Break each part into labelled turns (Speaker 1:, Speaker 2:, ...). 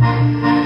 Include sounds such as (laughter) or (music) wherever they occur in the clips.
Speaker 1: Thank you.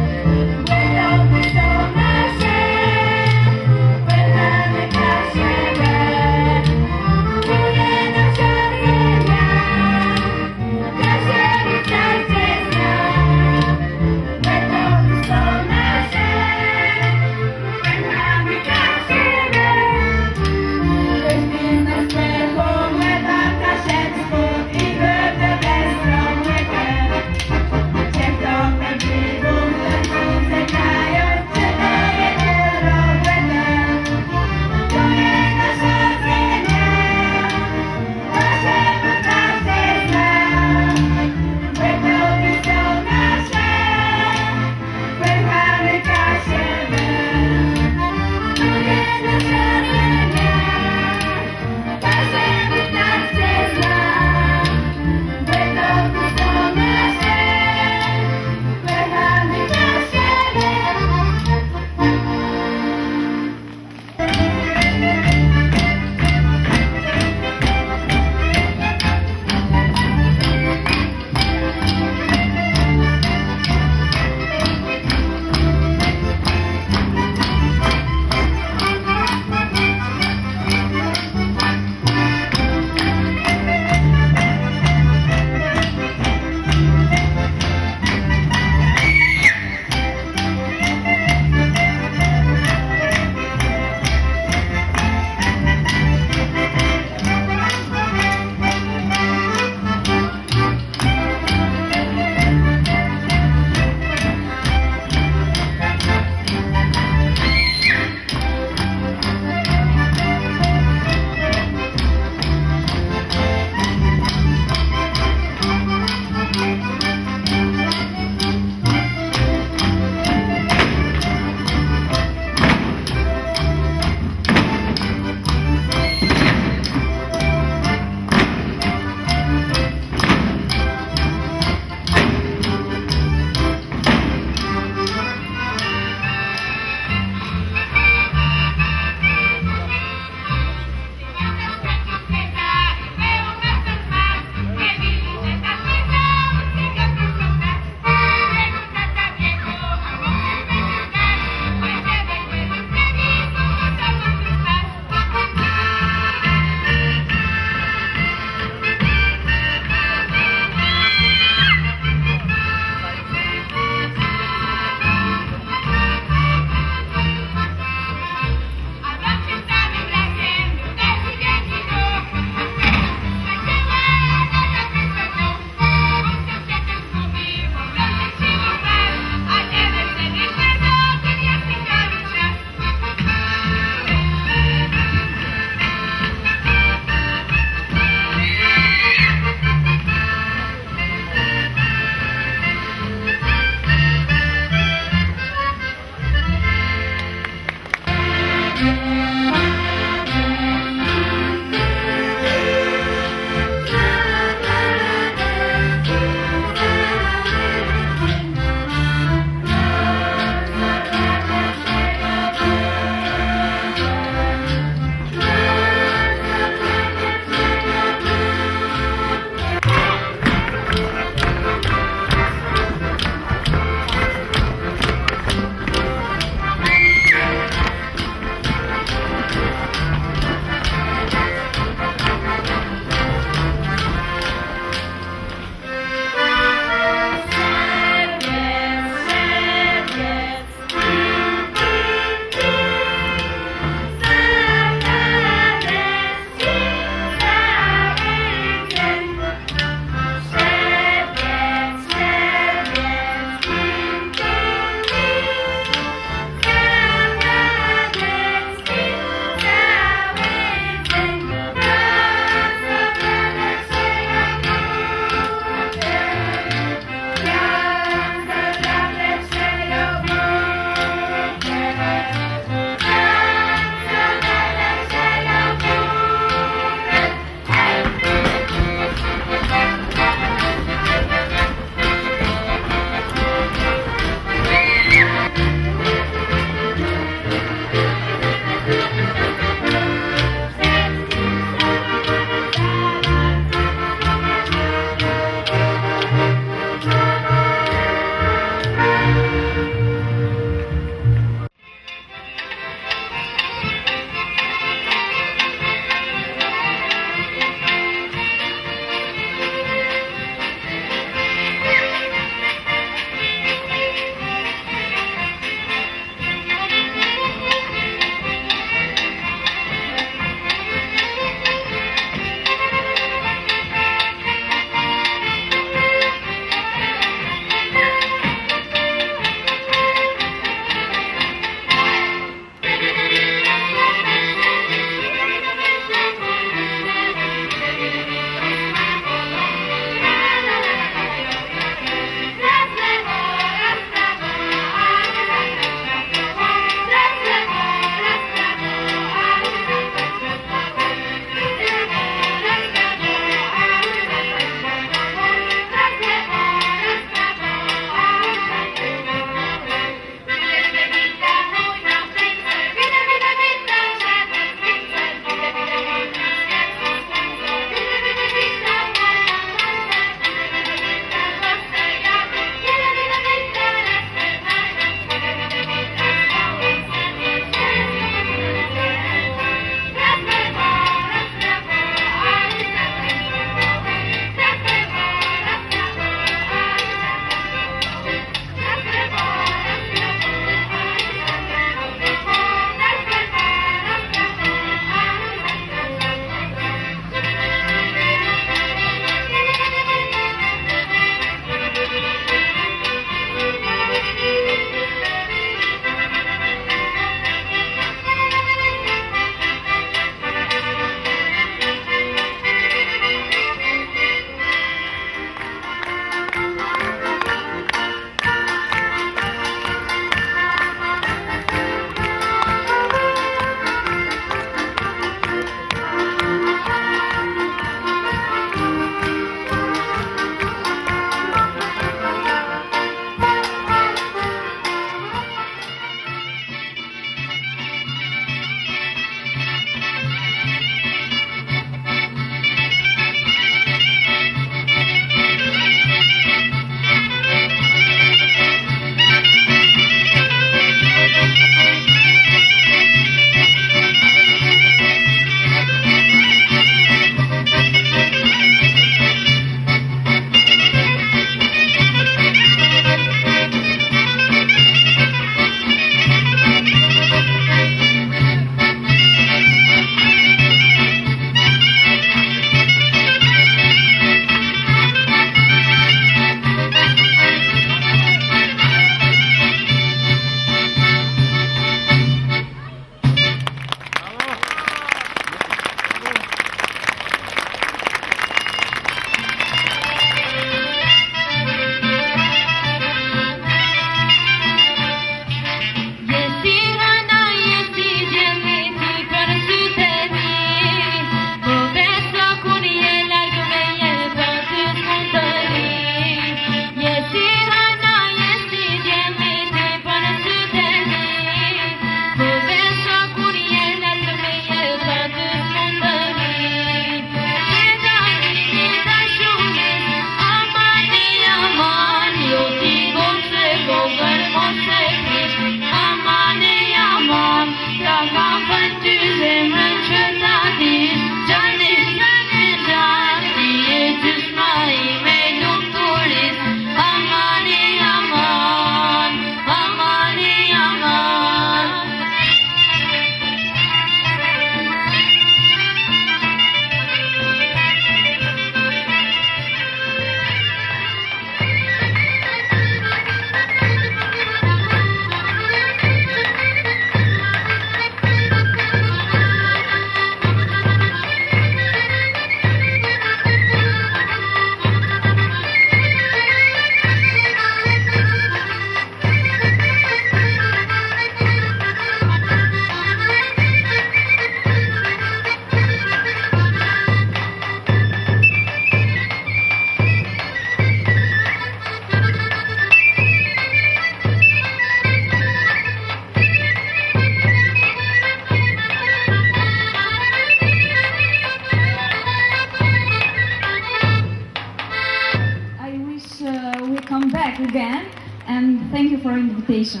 Speaker 1: Back again and thank you for invitation.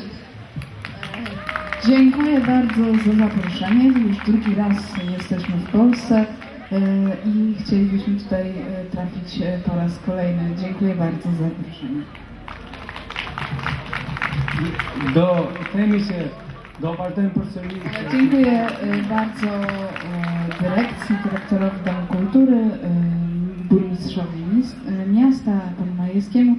Speaker 2: Dziękuję bardzo za zaproszenie. Już drugi raz jesteśmy w Polsce e, i chcielibyśmy tutaj e, trafić e, po raz kolejny. Dziękuję bardzo za zaproszenie.
Speaker 3: Do den porcelini.
Speaker 2: Dziękuję bardzo dyrekcji, dyrektorowi Domu Kultury, burmistrzowi mis- miasta, panu Majewskiemu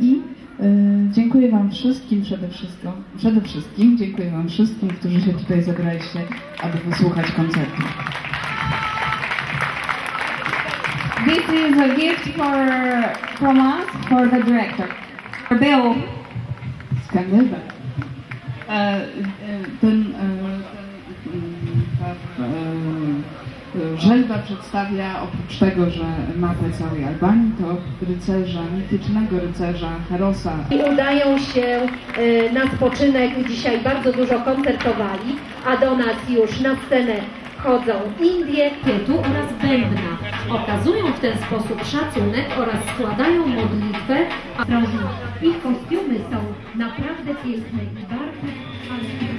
Speaker 2: i e, dziękuję Wam wszystkim przede wszystkim, przede wszystkim dziękuję Wam wszystkim, którzy się tutaj zebraliście, aby wysłuchać koncertu.
Speaker 1: This is a gift for from us for the director. Bill.
Speaker 2: E, e, ten, e, ten, e, Żelba przedstawia oprócz tego, że mapę całej Albanii, to rycerza, mitycznego rycerza Herosa,
Speaker 4: I udają się e, na spoczynek. Dzisiaj bardzo dużo koncertowali, a do nas już na scenę chodzą Indie.
Speaker 5: kietu oraz bębna. Okazują w ten sposób szacunek oraz składają modlitwę, a ich kostiumy są naprawdę piękne i barwne, ale...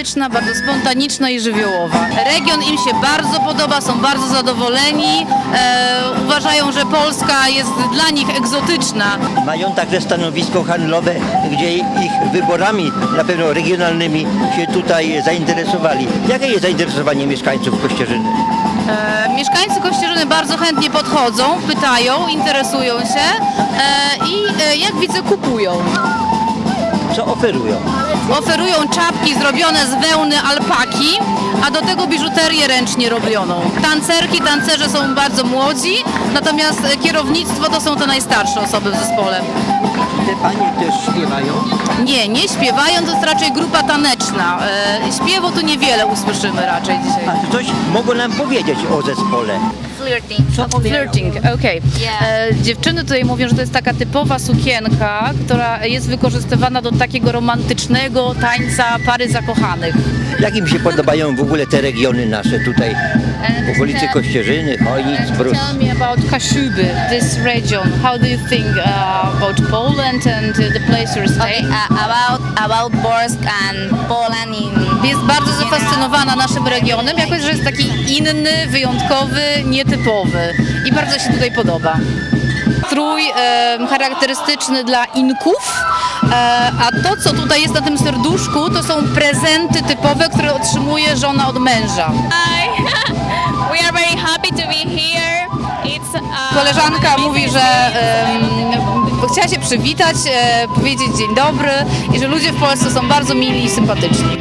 Speaker 6: bardzo sympatyczna, bardzo spontaniczna i żywiołowa. Region im się bardzo podoba, są bardzo zadowoleni. E, uważają, że Polska jest dla nich egzotyczna.
Speaker 7: Mają także stanowisko handlowe, gdzie ich wyborami, na pewno regionalnymi, się tutaj zainteresowali. Jakie jest zainteresowanie mieszkańców Kościerzyny?
Speaker 6: E, mieszkańcy Kościerzyny bardzo chętnie podchodzą, pytają, interesują się e, i e, jak widzę kupują.
Speaker 7: Co oferują?
Speaker 6: Oferują czapki zrobione z wełny alpaki, a do tego biżuterię ręcznie robioną. Tancerki, tancerze są bardzo młodzi, natomiast kierownictwo to są te najstarsze osoby w zespole.
Speaker 7: Te panie też śpiewają.
Speaker 6: Nie, nie śpiewają, to jest raczej grupa taneczna. E, śpiewu tu niewiele usłyszymy raczej dzisiaj.
Speaker 7: A coś mogą nam powiedzieć o zespole?
Speaker 8: Flirting.
Speaker 6: Flirting, okej.
Speaker 8: Yeah.
Speaker 6: E, Dziewczyny tutaj mówią, że to jest taka typowa sukienka, która jest wykorzystywana do takiego romantycznego tańca pary zakochanych.
Speaker 7: Jak im się podobają w ogóle te regiony nasze tutaj w okolicy Kościerzyny, Chojnic, Brus?
Speaker 6: Tell me about Kashuby, this region. How do you think uh, about Poland and uh, the place you're
Speaker 8: Okay,
Speaker 6: staying?
Speaker 8: uh, about about Borsk and Poland in
Speaker 6: Jest bardzo zafascynowana naszym regionem, jako że jest taki inny, wyjątkowy, nietypowy i bardzo się tutaj podoba. Strój charakterystyczny dla Inków, e, a to co tutaj jest na tym serduszku to są prezenty typowe, które otrzymuje żona od męża.
Speaker 9: Hi, (laughs) we are very happy to be here. It's uh,
Speaker 6: Koleżanka mówi, że em, chciała się przywitać, e, powiedzieć dzień dobry i że ludzie w Polsce są bardzo mili i sympatyczni.